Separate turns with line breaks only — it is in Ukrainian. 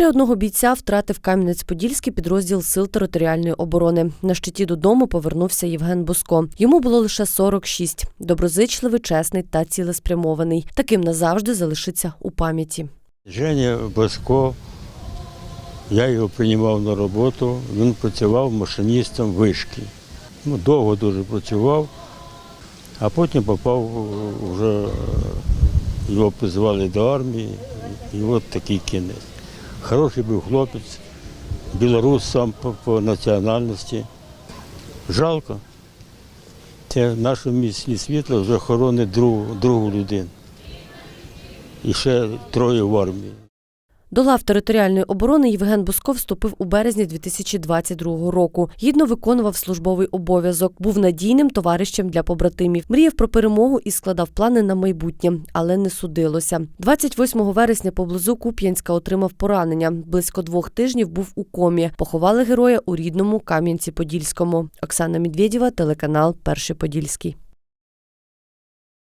Ще одного бійця втратив Кам'янець-Подільський підрозділ сил територіальної оборони. На щиті додому повернувся Євген Боско. Йому було лише 46. Доброзичливий, чесний та цілеспрямований. Таким назавжди залишиться у пам'яті.
Женя Баско, я його приймав на роботу, він працював машиністом вишки. Ну, довго дуже працював, а потім попав вже, е, його призвали до армії, і от такий кінець. Хороший був хлопець, білорус сам по, по національності. Жалко. Це в нашому місті світло вже хоронить другу, другу людину. І ще троє в армії.
До лав територіальної оборони Євген Боско вступив у березні 2022 року. Гідно виконував службовий обов'язок, був надійним товаришем для побратимів. Мріяв про перемогу і складав плани на майбутнє, але не судилося. 28 вересня поблизу Куп'янська отримав поранення. Близько двох тижнів був у комі. Поховали героя у рідному Кам'янці-Подільському. Оксана Медведєва, телеканал Перший Подільський.